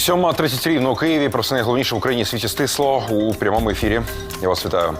7.30 рівно у Києві. Про це найголовніше в Україні світі стисло у прямому ефірі. Я вас вітаю.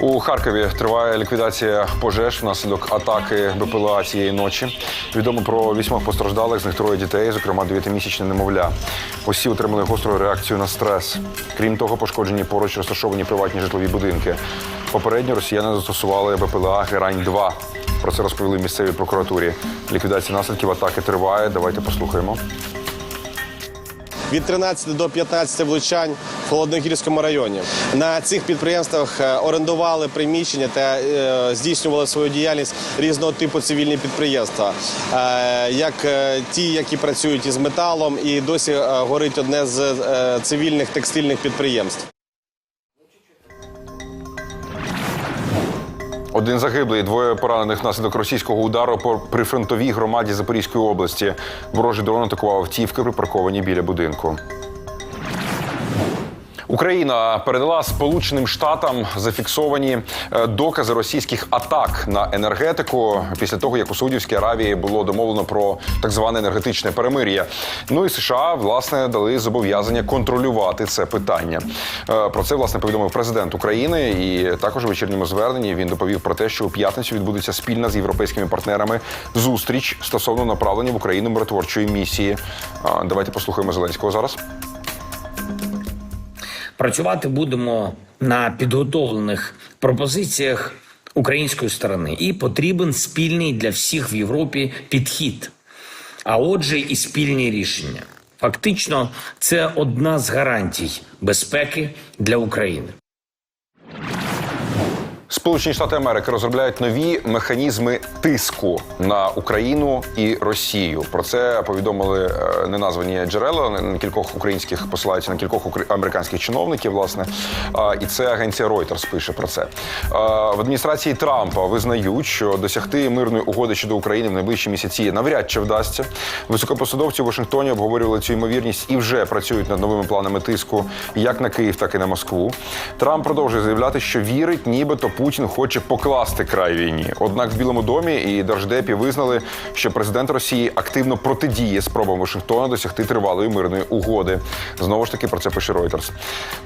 У Харкові триває ліквідація пожеж внаслідок атаки БПЛА цієї ночі. Відомо про вісьмох постраждалих, з них троє дітей, зокрема дев'ятимісячне немовля. Усі отримали гостру реакцію на стрес. Крім того, пошкоджені поруч розташовані приватні житлові будинки. Попередньо росіяни застосували БПЛА Герань-2. Про це розповіли місцевій прокуратурі. Ліквідація наслідків атаки триває. Давайте послухаємо. Від 13 до 15 влучань в холодногірському районі. На цих підприємствах е, орендували приміщення та е, здійснювали свою діяльність різного типу цивільні підприємства, Е, як ті, які працюють із металом, і досі горить одне з цивільних текстильних підприємств. Один загиблий, двоє поранених внаслідок російського удару по прифронтовій громаді Запорізької області. Ворожий дрон атакував автівки, припарковані біля будинку. Україна передала Сполученим Штатам зафіксовані е, докази російських атак на енергетику після того, як у Саудівській Аравії було домовлено про так зване енергетичне перемир'я. Ну і США власне дали зобов'язання контролювати це питання. Е, Про це власне повідомив президент України. І також у вечірньому зверненні він доповів про те, що у п'ятницю відбудеться спільна з європейськими партнерами зустріч стосовно направлення в Україну миротворчої місії. Давайте послухаємо Зеленського зараз. Працювати будемо на підготовлених пропозиціях української сторони, і потрібен спільний для всіх в Європі підхід, а отже, і спільні рішення. Фактично, це одна з гарантій безпеки для України. Сполучені Штати Америки розробляють нові механізми тиску на Україну і Росію. Про це повідомили е, неназвані джерела. На кількох українських посилаються на кількох американських чиновників. Власне, і це агенція Reuters пише про це. В адміністрації Трампа визнають, що досягти мирної угоди щодо України в найближчі місяці навряд чи вдасться. Високопосадовці у Вашингтоні обговорювали цю ймовірність і вже працюють над новими планами тиску як на Київ, так і на Москву. Трамп продовжує заявляти, що вірить, нібито Путін хоче покласти край війні. Однак в Білому домі і Держдепі визнали, що президент Росії активно протидіє спробам Вашингтона досягти тривалої мирної угоди. Знову ж таки про це пише Reuters.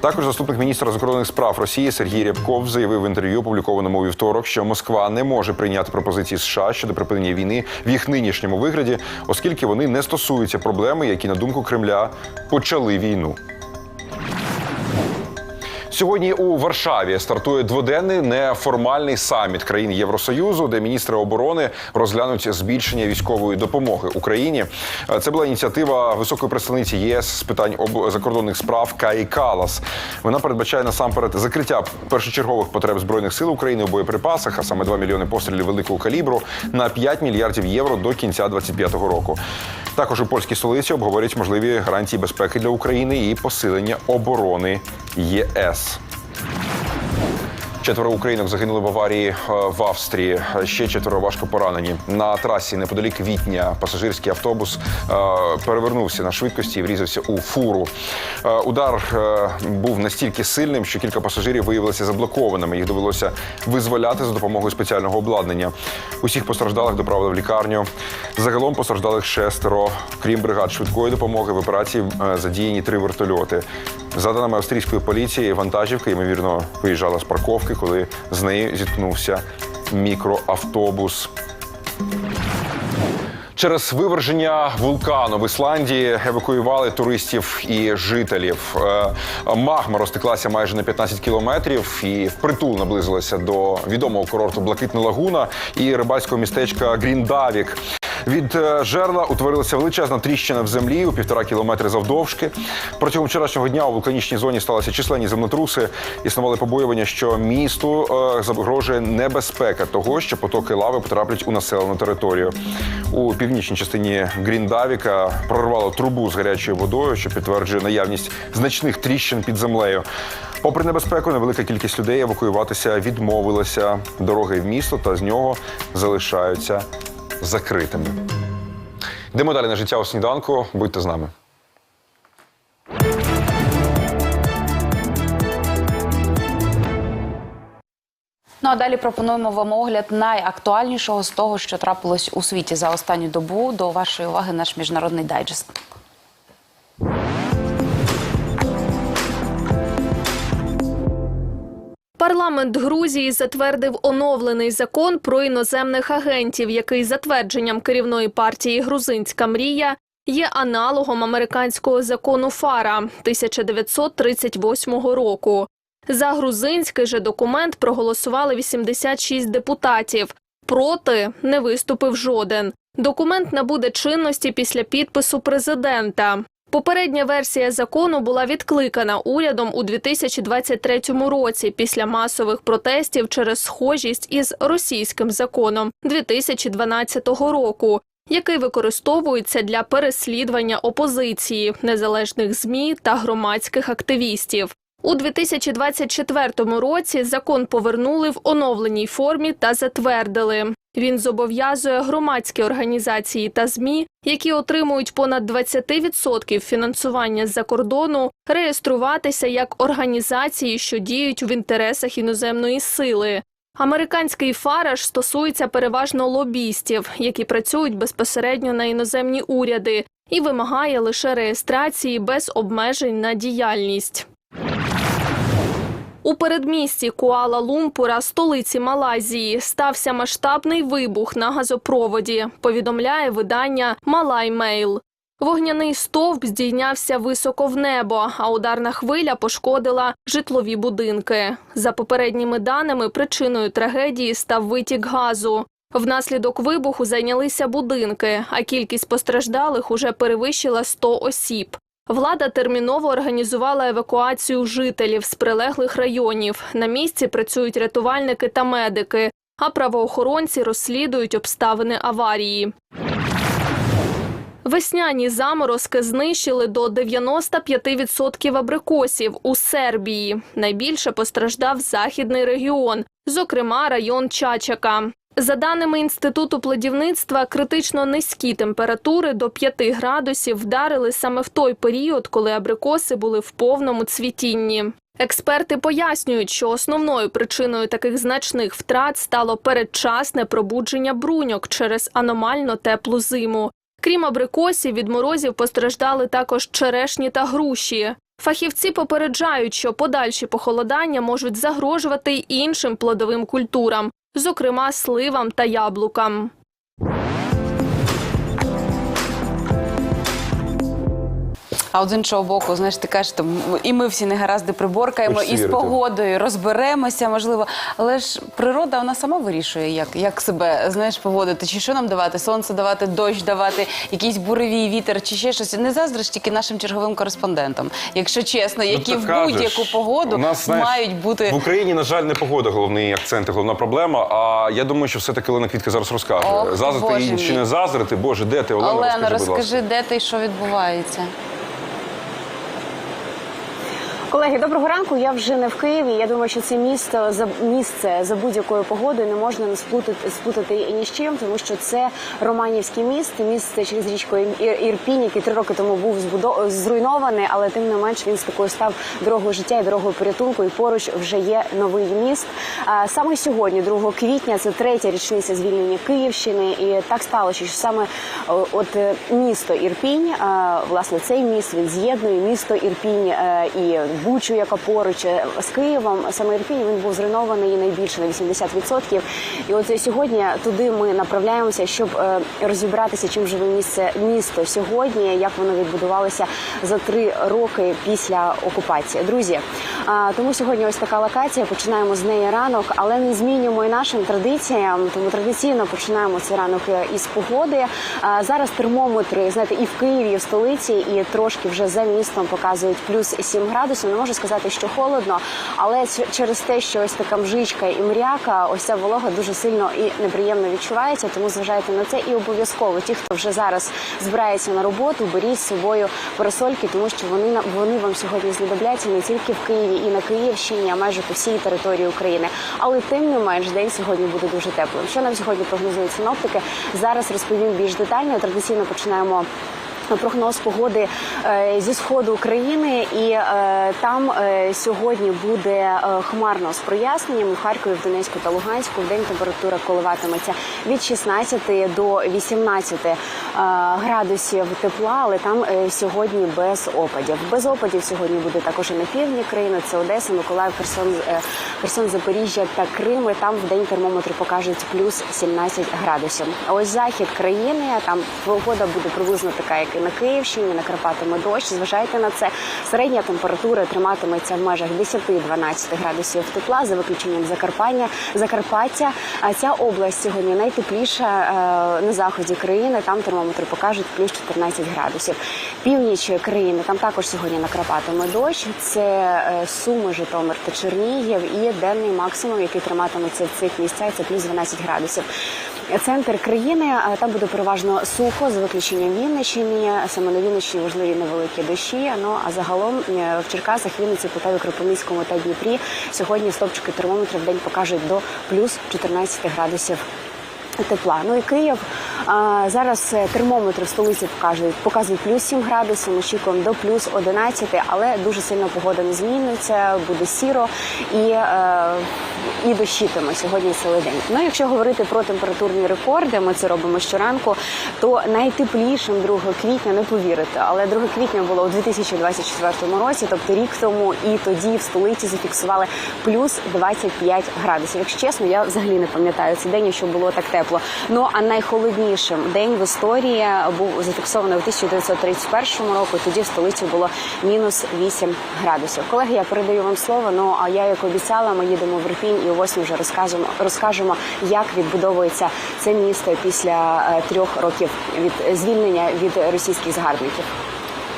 Також заступник міністра закордонних справ Росії Сергій Рябков заявив в інтерв'ю, опублікованому у вівторок, що Москва не може прийняти пропозиції США щодо припинення війни в їх нинішньому вигляді, оскільки вони не стосуються проблеми, які на думку Кремля почали війну. Сьогодні у Варшаві стартує дводенний неформальний саміт країн Євросоюзу, де міністри оборони розглянуть збільшення військової допомоги Україні. Е, Це була ініціатива високої представниці ЄС з питань об- закордонних справ Каї Калас. Вона передбачає насамперед закриття першочергових потреб збройних сил України у боєприпасах, а саме 2 мільйони пострілів великого калібру на 5 мільярдів євро до кінця 2025 року. Також у польській столиці обговорять можливі гарантії безпеки для України і посилення оборони ЄС. Четверо українок загинули в аварії е, в Австрії. Ще четверо важко поранені. На трасі неподалік Вітня пасажирський автобус е, перевернувся на швидкості і врізався у фуру. Е, Удар був настільки сильним, що кілька пасажирів виявилися заблокованими. Їх довелося визволяти за допомогою спеціального обладнання. Усіх постраждалих доправили в лікарню. Загалом постраждалих шестеро. Крім бригад швидкої допомоги, в операції задіяні три вертольоти. За даними австрійської поліції, вантажівка, ймовірно, виїжджала з парковки, коли з нею зіткнувся мікроавтобус. Через виверження вулкану в Ісландії евакуювали туристів і жителів. Е, Магма розтеклася майже на 15 кілометрів і впритул наблизилася до відомого курорту Блакитна Лагуна і рибальського містечка Гріндавік. Від е, жерла утворилася величезна тріщина в землі у півтора кілометри завдовжки. Протягом вчорашнього дня у вулканічній зоні сталися численні землетруси. Існували побоювання, що місту е, загрожує небезпека того, що потоки лави потраплять у населену територію. У північній частині Гріндавіка прорвало трубу з гарячою водою, що підтверджує наявність значних тріщин під землею. Попри небезпеку, невелика кількість людей евакуюватися відмовилася. Дороги в місто та з нього залишаються закритими. Йдемо далі на життя у сніданку. Будьте з нами. Ну а далі пропонуємо вам огляд найактуальнішого з того, що трапилось у світі за останню добу. До вашої уваги наш міжнародний дайджест. Парламент Грузії затвердив оновлений закон про іноземних агентів, який за твердженням керівної партії Грузинська мрія є аналогом американського закону ФАРА 1938 року. За грузинський же документ проголосували 86 депутатів. Проти не виступив жоден. Документ набуде чинності після підпису президента. Попередня версія закону була відкликана урядом у 2023 році після масових протестів через схожість із російським законом 2012 року, який використовується для переслідування опозиції, незалежних змі та громадських активістів. У 2024 році закон повернули в оновленій формі та затвердили. Він зобов'язує громадські організації та ЗМІ, які отримують понад 20% фінансування з-за кордону, реєструватися як організації, що діють в інтересах іноземної сили. Американський фараж стосується переважно лобістів, які працюють безпосередньо на іноземні уряди, і вимагає лише реєстрації без обмежень на діяльність. У передмісті Куала-Лумпура, столиці Малайзії, стався масштабний вибух на газопроводі. Повідомляє видання Малай Мейл. Вогняний стовп здійнявся високо в небо, а ударна хвиля пошкодила житлові будинки. За попередніми даними, причиною трагедії став витік газу. Внаслідок вибуху зайнялися будинки, а кількість постраждалих уже перевищила 100 осіб. Влада терміново організувала евакуацію жителів з прилеглих районів. На місці працюють рятувальники та медики, а правоохоронці розслідують обставини аварії. Весняні заморозки знищили до 95% абрикосів у Сербії. Найбільше постраждав західний регіон, зокрема район Чачака. За даними інституту плодівництва, критично низькі температури до 5 градусів вдарили саме в той період, коли абрикоси були в повному цвітінні. Експерти пояснюють, що основною причиною таких значних втрат стало передчасне пробудження бруньок через аномально теплу зиму. Крім абрикосів, від морозів постраждали також черешні та груші. Фахівці попереджають, що подальші похолодання можуть загрожувати й іншим плодовим культурам, зокрема сливам та яблукам. А от з іншого боку, знаєш, ти кажеш, там, і ми всі негаразди приборкаємо, Хочеться і з вірити. погодою розберемося, можливо. Але ж природа вона сама вирішує, як, як себе знаєш, поводити, чи що нам давати, сонце давати, дощ давати, якийсь буревій вітер, чи ще щось. Не заздриш тільки нашим черговим кореспондентам, якщо чесно, які Ну, в кажеш. будь-яку погоду У нас, знаєш, мають бути. в Україні. На жаль, не погода головний акцент, і головна проблема. А я думаю, що все таки Олена Квітка зараз розкаже. Ох, зазрити Боже чи мій. не зазрити. Боже, де ти Олена? Олена, розкажи, будь ласка. розкажи, де ти і що відбувається. Колеги, доброго ранку. Я вже не в Києві. Я думаю, що це місто за місце за будь-якою погодою не можна не сплутати сплутати ні з чим, тому що це Романівський міст, місце через річку Ір- Ірпінь, який три роки тому був збудо- зруйнований, але тим не менш він з такою став дорогою життя і дорогою порятунку. І поруч вже є новий міст. А саме сьогодні, 2 квітня, це третя річниця звільнення Київщини, і так сталося, що саме от е, місто Ірпінь, е, власне, цей міст він з'єднує місто Ірпінь е, і Бучу, яка поруч е, з Києвом. Саме Ірпінь він був зруйнований найбільше на 80%. І от сьогодні туди ми направляємося, щоб е, розібратися, чим живе місце місто сьогодні, як воно відбудувалося за три роки після окупації. Друзі, тому сьогодні ось така локація. Починаємо з неї ранок, але не змінюємо і нашим традиціям. Тому традиційно починаємо цей ранок е, із погоди. Зараз термометри, знаєте, і в Києві, і в столиці, і трошки вже за містом показують плюс 7 градусів. Не можу сказати, що холодно, але через те, що ось така мжичка і мряка, ось ця волога дуже сильно і неприємно відчувається. Тому зважайте на це і обов'язково ті, хто вже зараз збирається на роботу, беріть з собою парасольки, тому що вони вони вам сьогодні знадобляться не тільки в Києві і на Київщині, а майже по всій території України. Але тим не менш день сьогодні буде дуже теплим. Що нам сьогодні прогнозують синоптики? Зараз розповім більш детально. Традиційно починаємо Прогноз погоди е, зі сходу України, і е, там е, сьогодні буде хмарно з проясненням у Харкові, в Донецьку та Луганську. В день температура коливатиметься від 16 до 18 е, градусів тепла, але там сьогодні без опадів. Без опадів сьогодні буде також і на півдні країни. Це Одеса, Миколаїв, Херсон, Херсон, Запоріжжя та Крим. Там в день термометри покажуть плюс 17 градусів. А ось захід країни там погода буде приблизно така, як і на Київщині, накрапатиме дощ. Зважайте на це. Середня температура триматиметься в межах 10-12 градусів тепла, за виключенням Закарпання, Закарпаття. А ця область сьогодні найтепліша е, на заході країни. Там термометри покажуть плюс 14 градусів. Північ країни там також сьогодні накрапатиме дощ. Це е, Суми, Житомир та Чернігів. І денний максимум, який триматиметься в цих місцях, це плюс 12 градусів. Центр країни там буде переважно сухо з виключенням Вінниччини. Саме на Вінниччині важливі невеликі дощі. Ну а загалом е, в Черкасах, Вінниці, Полтаві, Кропивницькому та Дніпрі сьогодні стопчики термометрів в день покажуть до плюс 14 градусів. Тепла. Ну і Київ зараз е, термометри в столиці покажуть показують плюс 7 градусів. Ми очікуємо до плюс 11, але дуже сильно погода не зміниться, буде сіро і, е, і дощитиме сьогодні цілий день. Ну якщо говорити про температурні рекорди, ми це робимо щоранку, то найтеплішим 2 квітня не повірите, але 2 квітня було у 2024 році, тобто рік тому, і тоді в столиці зафіксували плюс 25 градусів. Якщо чесно, я взагалі не пам'ятаю цей день, що було так тепло. Ну а найхолоднішим день в історії був зафіксований у 1931 року. Тоді в столиці було мінус 8 градусів. Колеги, я передаю вам слово. Ну а я, як обіцяла, ми їдемо в Рпінь і ось 8 вже розкажемо, розкажемо, як відбудовується це місто після е, трьох років від звільнення від російських загарбників.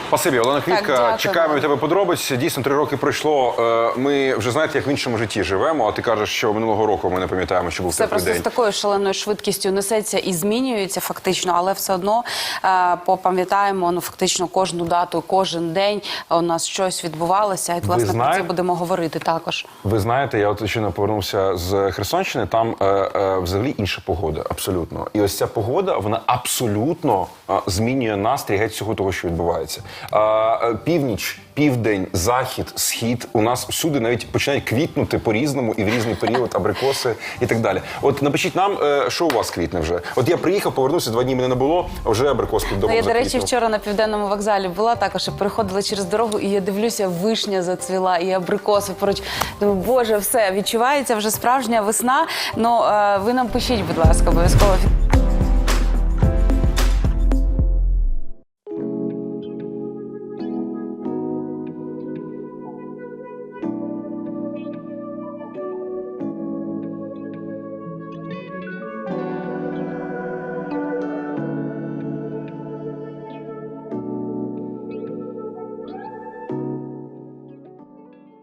Спасибі, Олена Квітка. Чекаємо від тебе подробиць. Дійсно, три роки пройшло. Е, Ми вже знаєте, як в іншому житті живемо. А ти кажеш, що минулого року ми не пам'ятаємо, що був Все просто день. з такою шаленою швидкістю несеться і змінюється фактично, але все одно е, попам'ятаємо ну фактично кожну дату, кожен день у нас щось відбувалося, і власне про це будемо говорити також. Ви знаєте, я от щойно повернувся з Херсонщини. Там е, е, взагалі інша погода, абсолютно. І ось ця погода вона абсолютно е, змінює настрій геть всього того, що відбувається. Е, північ, південь, захід, схід. У нас всюди навіть починають квітнути по-різному і в різний період абрикоси і так далі. От напишіть нам, е, що у вас квітне вже. От я приїхав, повернувся, два дні мене не було, а вже абрикос під Ну, домом я, до речі, вчора на південному вокзалі була також і переходила через дорогу, і я дивлюся, вишня зацвіла, і абрикоси поруч. Думаю, боже, все відчувається вже справжня весна. Ну е, ви нам пишіть, будь ласка, обов'язково.